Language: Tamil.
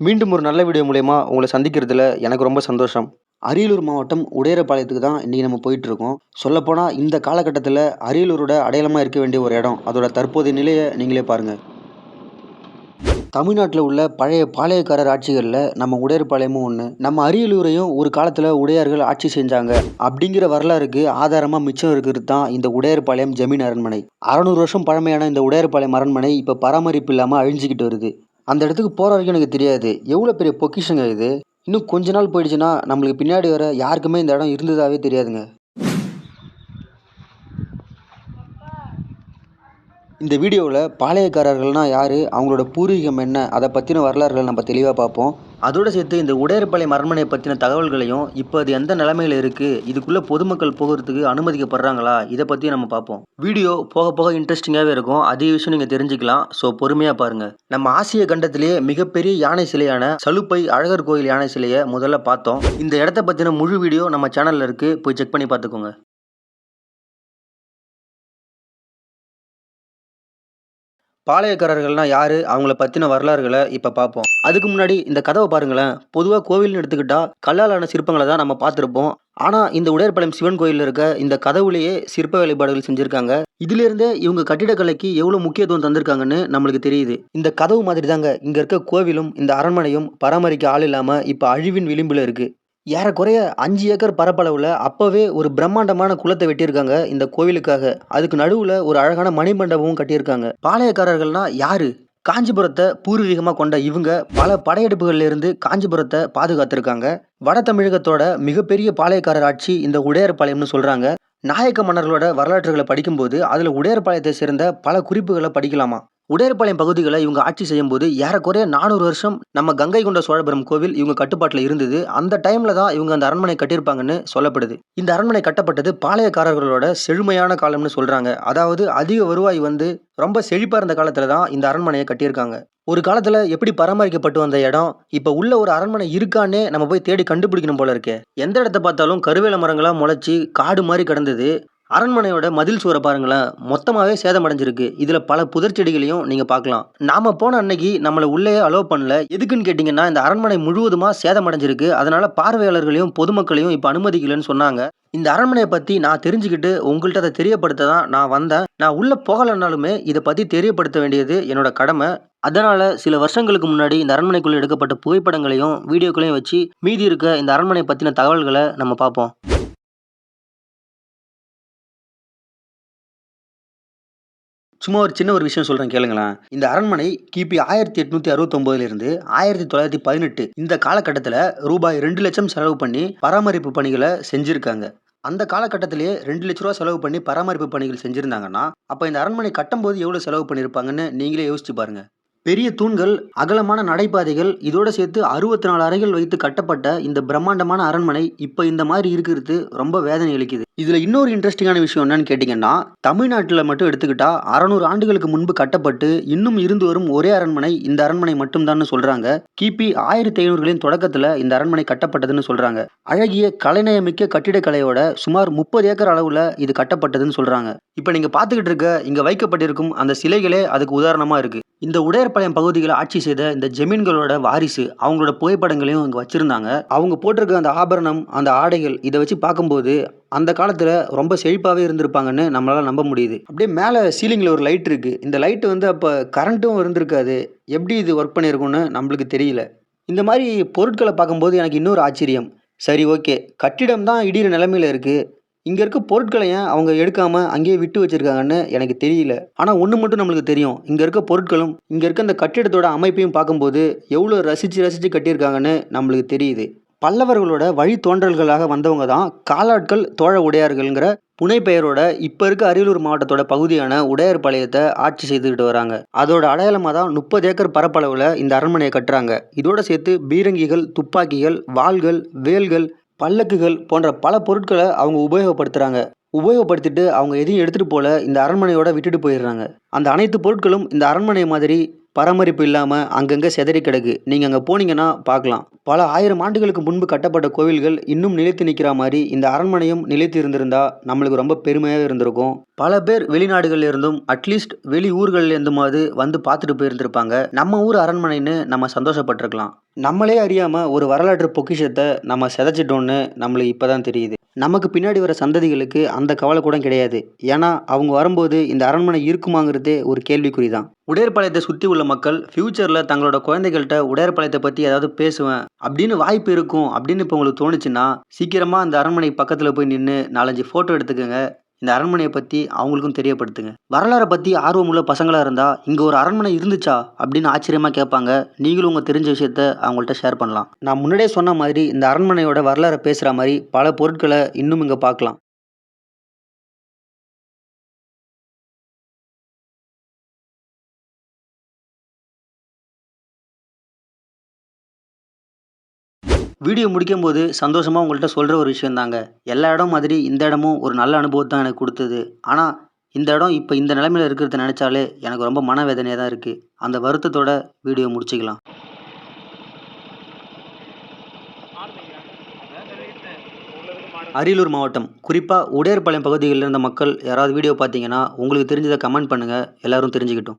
மீண்டும் ஒரு நல்ல வீடியோ மூலயமா உங்களை சந்திக்கிறதுல எனக்கு ரொம்ப சந்தோஷம். அரியலூர் மாவட்டம் உடையரப்பாளையத்துக்கு தான் இன்றைக்கி நம்ம போயிட்டுருக்கோம். சொல்லப்போனால் இந்த காலகட்டத்தில் அரியலூரோட அடையாளமாக இருக்க வேண்டிய ஒரு இடம் அதோட தற்போதைய நிலையை நீங்களே பாருங்கள் தமிழ்நாட்டில் உள்ள பழைய பாளையக்காரர் ஆட்சிகளில் நம்ம உடையர்பாளையமும் ஒன்று நம்ம அரியலூரையும் ஒரு காலத்தில் உடையார்கள் ஆட்சி செஞ்சாங்க. அப்படிங்கிற வரலாறுக்கு ஆதாரமாக மிச்சம் இருக்கிறது தான் இந்த உடையர்பாளையம் ஜமீன் அரண்மனை. அறநூறு வருஷம் பழமையான இந்த உடையர்பாளையம் அரண்மனை இப்போ பராமரிப்பு இல்லாமல் அழிஞ்சிக்கிட்டு வருது. அந்த இடத்துக்கு போகிற வரைக்கும் எனக்கு தெரியாது. எவ்வளோ பெரிய பொக்கிஷங்க இது? இன்னும் கொஞ்ச நாள் போயிடுச்சுன்னா நம்மளுக்கு பின்னாடி வர யாருக்குமே இந்த இடம் இருந்ததாகவே தெரியாதுங்க. இந்த வீடியோவில் பாளையக்காரர்கள்னால் யார் அவங்களோட பூர்வீகம் என்ன அதை பற்றின வரலாறுகளை நம்ம தெளிவாக பார்ப்போம். அதோடு சேர்த்து இந்த உடையர்பாளையம் அரண்மனையை பற்றின தகவல்களையும் இப்போ அது எந்த நிலைமையில் இருக்குது இதுக்குள்ளே பொதுமக்கள் போகிறதுக்கு அனுமதிக்கப்படுறாங்களா இதை பற்றி நம்ம பார்ப்போம். வீடியோ போக போக இன்ட்ரெஸ்டிங்காகவே இருக்கும் அதே விஷயம் நீங்கள் தெரிஞ்சுக்கலாம் ஸோ பொறுமையாக பாருங்கள் நம்ம ஆசிய கண்டத்திலேயே மிகப்பெரிய யானை சிலையான சலுப்பை அழகர் கோயில் யானை சிலையை முதல்ல பார்த்தோம். இந்த இடத்த பற்றின முழு வீடியோ நம்ம சேனலில் இருக்குது போய் செக் பண்ணி பார்த்துக்கோங்க. பாளையக்காரர்கள்னா யார்? அவங்கள பற்றின வரலாறுகளை இப்போ பார்ப்போம் அதுக்கு முன்னாடி இந்த கதவை பாருங்களேன். பொதுவாக கோவில்னு எடுத்துக்கிட்டா கல்லாலான சிற்பங்களை தான் நம்ம பார்த்துருப்போம். ஆனால் இந்த உடையர்பாளையம் சிவன் கோயிலில் இருக்க இந்த கதவுலேயே சிற்ப வேலைப்பாடுகள் செஞ்சுருக்காங்க. இதுலேருந்தே இவங்க கட்டிடக்கலைக்கு எவ்வளோ முக்கியத்துவம் தந்திருக்காங்கன்னு நம்மளுக்கு தெரியுது. இந்த கதவு மாதிரி தாங்க இங்கே இருக்க கோவிலும் இந்த அரண்மனையும் பராமரிக்க ஆள் இல்லாமல் இப்போ அழிவின் விளிம்பில் இருக்குது ஏறக்குறைய அஞ்சு ஏக்கர் பரப்பளவில் அப்போவே ஒரு பிரம்மாண்டமான குளத்தை வெட்டியிருக்காங்க இந்த கோவிலுக்காக. அதுக்கு நடுவில் ஒரு அழகான மணிமண்டபமும் கட்டியிருக்காங்க. பாளையக்காரர்கள்னா யாரு? காஞ்சிபுரத்தை பூர்வீகமாக கொண்ட இவங்க பல படையெடுப்புகளிலிருந்து காஞ்சிபுரத்தை பாதுகாத்திருக்காங்க. வட தமிழகத்தோட மிகப்பெரிய பாளையக்காரர் ஆட்சி இந்த உடையர்பாளையம்னு சொல்கிறாங்க நாயக்க மன்னர்களோட வரலாற்றுகளை படிக்கும்போது அதில் உடையர்பாளையத்தை சேர்ந்த பல குறிப்புகளை படிக்கலாமா? உடையர்பாளையம் பகுதிகளை இவங்க ஆட்சி செய்யும்போது ஏறக்குறைய நானூறு வருஷம் நம்ம கங்கை கொண்ட சோழபுரம் கோவில் இவங்க கட்டுப்பாட்டில் இருந்தது. அந்த டைம்ல தான் இவங்க அந்த அரண்மனை கட்டியிருப்பாங்கன்னு சொல்லப்படுது. இந்த அரண்மனை கட்டப்பட்டது பாளையக்காரர்களோட செழுமையான காலம்னு சொல்றாங்க. அதாவது அதிக வருவாய் வந்து ரொம்ப செழிப்பா இருந்த காலத்துல தான் இந்த அரண்மனையை கட்டியிருக்காங்க. ஒரு காலத்துல எப்படி பராமரிக்கப்பட்டு வந்த இடம் இப்ப உள்ள ஒரு அரண்மனை இருக்கான்னே நம்ம போய் தேடி கண்டுபிடிக்கணும் போல இருக்கே. எந்த இடத்த பார்த்தாலும் கருவேல மரங்களா முளைச்சி காடு மாதிரி கிடந்தது. அரண்மனையோட மதில் சுவரை பாருங்களேன். மொத்தமாகவே சேதமடைஞ்சிருக்கு. இதில் பல புதர் செடிகளையும் நீங்கள் பார்க்கலாம். நாம் போன அன்னைக்கு நம்மளை உள்ளே அலோவ் பண்ணல. எதுக்குன்னு கேட்டிங்கன்னா இந்த அரண்மனை முழுவதுமாக சேதமடைஞ்சிருக்கு. அதனால் பார்வையாளர்களையும் பொதுமக்களையும் இப்போ அனுமதிக்கலன்னு சொன்னாங்க. இந்த அரண்மனையை பற்றி நான் தெரிஞ்சுக்கிட்டு உங்கள்கிட்ட அதை தெரியப்படுத்த தான் நான் வந்தேன். நான் உள்ளே போகலைன்னாலுமே இதை பற்றி தெரியப்படுத்த வேண்டியது என்னோட கடமை. அதனால் சில வருஷங்களுக்கு முன்னாடி இந்த அரண்மனைக்குள்ளே எடுக்கப்பட்ட புகைப்படங்களையும் வீடியோக்களையும் வச்சு மீதி இருக்க இந்த அரண்மனை பற்றின தகவல்களை நம்ம பார்ப்போம். சும்மா ஒரு சின்ன ஒரு விஷயம் சொல்கிறேன் கேளுங்களேன். இந்த அரண்மனை கிபி ஆயிரத்தி எட்நூற்றி அறுபத்தொம்போதுலேருந்து ஆயிரத்தி தொள்ளாயிரத்தி பதினெட்டு இந்த காலகட்டத்தில் ரூபாய் ரெண்டு லட்சம் செலவு பண்ணி பராமரிப்பு பணிகளை செஞ்சுருக்காங்க. அந்த காலகட்டத்திலேயே ரெண்டு லட்ச ரூபா செலவு பண்ணி பராமரிப்பு பணிகள் செஞ்சுருந்தாங்கன்னா அப்போ இந்த அரண்மனை கட்டும்போது எவ்வளோ செலவு பண்ணியிருப்பாங்கன்னு நீங்களே யோசிச்சு பாருங்க. பெரிய தூண்கள் அகலமான நடைபாதைகள் இதோடு சேர்த்து அறுபத்தி நாலு அறைகள் வைத்து கட்டப்பட்ட இந்த பிரம்மாண்டமான அரண்மனை இப்போ இந்த மாதிரி இருக்கிறது ரொம்ப வேதனை அளிக்குது. இதில் இன்னொரு இன்ட்ரெஸ்டிங்கான விஷயம் என்னன்னு கேட்டிங்கன்னா தமிழ்நாட்டில் மட்டும் எடுத்துக்கிட்டா அறநூறு ஆண்டுகளுக்கு முன்பு கட்டப்பட்டு இன்னும் இருந்து வரும் ஒரே அரண்மனை இந்த அரண்மனை மட்டும்தான் சொல்கிறாங்க கிபி ஆயிரத்தி ஐநூறுகளின் தொடக்கத்தில் இந்த அரண்மனை கட்டப்பட்டதுன்னு சொல்கிறாங்க அழகிய கலைநயமிக்க கட்டிடக்கலையோட சுமார் முப்பது ஏக்கர் அளவில் இது கட்டப்பட்டதுன்னு சொல்கிறாங்க இப்போ நீங்கள் பார்த்துக்கிட்டு இருக்க இங்கே வைக்கப்பட்டிருக்கும் அந்த சிலைகளே அதுக்கு உதாரணமாக இருக்குது இந்த உடையர்பாளையம் பகுதிகளை ஆட்சி செய்த இந்த ஜமீன்களோட வாரிசு அவங்களோட புகைப்படங்களையும் இங்கே வச்சுருந்தாங்க. அவங்க போட்டிருக்க அந்த ஆபரணம் அந்த ஆடைகள் இதை வச்சு பார்க்கும்போது அந்த காலத்தில் ரொம்ப செழிப்பாகவே இருந்திருப்பாங்கன்னு நம்மளால் நம்ப முடியுது. அப்படியே மேலே சீலிங்கில் ஒரு லைட் இருக்குது இந்த லைட்டு வந்து அப்போ கரண்ட்டும் இருந்திருக்காது. எப்படி இது ஒர்க் பண்ணியிருக்கும்னு நம்மளுக்கு தெரியல. இந்த மாதிரி பொருட்களை பார்க்கும்போது எனக்கு இன்னொரு ஆச்சரியம். சரி ஓகே கட்டிடம் தான் இடிகிற நிலமையில இருக்குது இங்கே இருக்க பொருட்களை ஏன் அவங்க எடுக்காமல் அங்கேயே விட்டு வச்சுருக்காங்கன்னு எனக்கு தெரியல. ஆனால் ஒன்று மட்டும் நம்மளுக்கு தெரியும். இங்கே இருக்க பொருட்களும் இங்கே இருக்க இந்த கட்டிடத்தோட அமைப்பையும் பார்க்கும்போது எவ்வளோ ரசித்து ரசித்து கட்டியிருக்காங்கன்னு நம்மளுக்கு தெரியுது. பல்லவர்களோட வழி தோன்றல்களாக வந்தவங்க தான் காலாட்கள் தோழ உடையார்கள்ங்கிற புனைப்பெயரோட இப்போ இருக்க அரியலூர் மாவட்டத்தோட பகுதியான உடையார் பாளையத்தை ஆட்சி செய்துக்கிட்டு வராங்க. அதோட அடையாளமாக தான் முப்பது ஏக்கர் பரப்பளவில் இந்த அரண்மனையை கட்டுறாங்க. இதோட சேர்த்து பீரங்கிகள் துப்பாக்கிகள் வாள்கள் வேல்கள் பல்லக்குகள் போன்ற பல பொருட்களை அவங்க உபயோகப்படுத்துகிறாங்க உபயோகப்படுத்திட்டு அவங்க எதையும் எடுத்துகிட்டு போல இந்த அரண்மனையோட விட்டுட்டு போயிடுறாங்க. அந்த அனைத்து பொருட்களும் இந்த அரண்மனை மாதிரி பராமரிப்பு இல்லாமல் அங்கங்கே சிதறி கிடக்கு. நீங்கள் அங்கே போனீங்கன்னா பார்க்கலாம். பல ஆயிரம் ஆண்டுகளுக்கு முன்பு கட்டப்பட்ட கோவில்கள் இன்னும் நிலைத்து நிற்கிற மாதிரி இந்த அரண்மனையும் நிலைத்து இருந்திருந்தா நம்மளுக்கு ரொம்ப பெருமையாக இருந்திருக்கும். பல பேர் வெளிநாடுகள்ல இருந்தும் அட்லீஸ்ட் வெளி ஊர்கள்ல இருந்துமாவது வந்து பார்த்துட்டு போயிருந்திருப்பாங்க. நம்ம ஊர் அரண்மனைன்னு நம்ம சந்தோஷப்பட்டிருக்கலாம். நம்மளே அறியாமல் ஒரு வரலாற்று பொக்கிஷத்தை நம்ம சிதைச்சிட்டோன்னு நம்மளுக்கு இப்போ தான் தெரியுது. நமக்கு பின்னாடி வர சந்ததிகளுக்கு அந்த கவலை கூட கிடையாது. ஏன்னா அவங்க வரும்போது இந்த அரண்மனை இருக்குமாங்கிறதே ஒரு கேள்விக்குறி தான் உடையர்பாளையத்தை சுற்றி உள்ள மக்கள் ஃப்யூச்சரில் தங்களோட குழந்தைகள்கிட்ட உடையர்பாளையத்தை பற்றி ஏதாவது பேசுவேன். அப்படின்னு வாய்ப்பு இருக்கும் அப்படின்னு இப்போ உங்களுக்கு தோணுச்சுன்னா சீக்கிரமாக அந்த அரண்மனை பக்கத்தில் போய் நின்று நாலஞ்சு ஃபோட்டோ எடுத்துக்கோங்க. இந்த அரண்மனையை பற்றி அவங்களுக்கும் தெரியப்படுத்துங்க. வரலாறை பற்றி ஆர்வமுள்ள பசங்களாக இருந்தால் இங்கே ஒரு அரண்மனை இருந்துச்சா அப்படின்னு ஆச்சரியமாக கேட்பாங்க. நீங்களும் உங்கள் தெரிஞ்ச விஷயத்த அவங்கள்ட்ட ஷேர் பண்ணலாம். நான் முன்னாடியே சொன்ன மாதிரி இந்த அரண்மனையோட வரலாறை பேசுகிற மாதிரி பல பொருட்களை இன்னும் இங்கே பார்க்கலாம். வீடியோ முடிக்கும் போது சந்தோஷமாக உங்கள்கிட்ட சொல்கிற ஒரு விஷயம் தாங்க எல்லா இடம் மாதிரி இந்த இடமும் ஒரு நல்ல அனுபவத்தை தான் எனக்கு கொடுத்தது. ஆனால் இந்த இடம் இப்போ இந்த நிலைமையில் இருக்கிறத நினச்சாலே எனக்கு ரொம்ப மனவேதனையாக தான் இருக்குது அந்த வருத்தத்தோட வீடியோ முடிச்சுக்கலாம். அரியலூர் மாவட்டம். குறிப்பாக உடையர்பாளையம் பகுதிகளில் இருந்த மக்கள் யாராவது வீடியோ பார்த்தீங்கன்னா உங்களுக்கு தெரிஞ்சதை கமெண்ட் பண்ணுங்கள் எல்லோரும் தெரிஞ்சுக்கிட்டோம்.